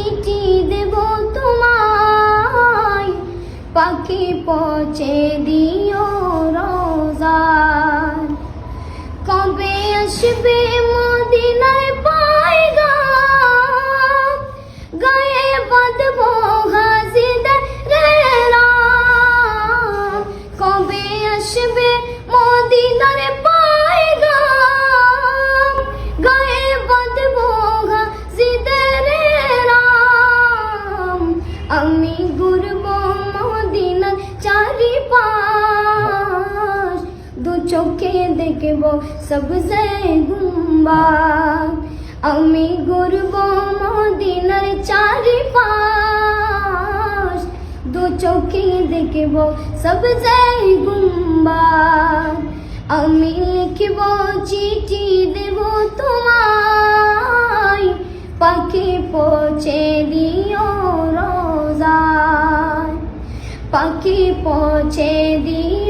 চিঠি দেব তোমায়। পাখি পচে দিও রোজার। কবে আসবে মদিনায় পাইগা গায়ে বাঁধবো চোখে দেখব সবজে গুম্বাদ আমি ঘুরব মদিনার চারিপাশ দু চোখে দেখব সবজে গুম্বাদ আমি লিখব চিঠি দেব তোমায় পাখি পৌঁছে দিও রোজায় পাখি পৌঁছে দিও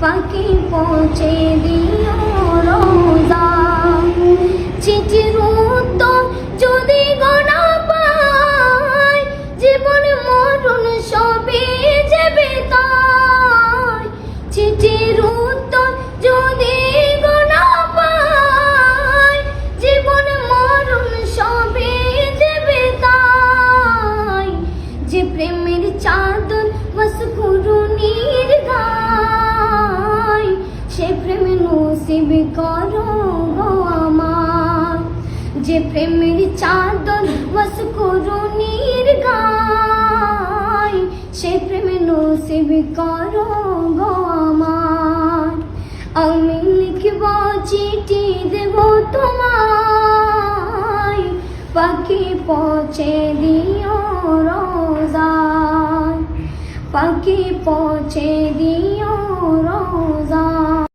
পাখি পৌঁছে দিও। যে প্রেমের চাদর বস করুণীর গায়, সে প্রেমে নসিব করো গো আমার। আমি লিখব চিঠি দেব তোমায়, পাখি পৌঁছে দিও রোজায়। পাখি পৌঁছে দিও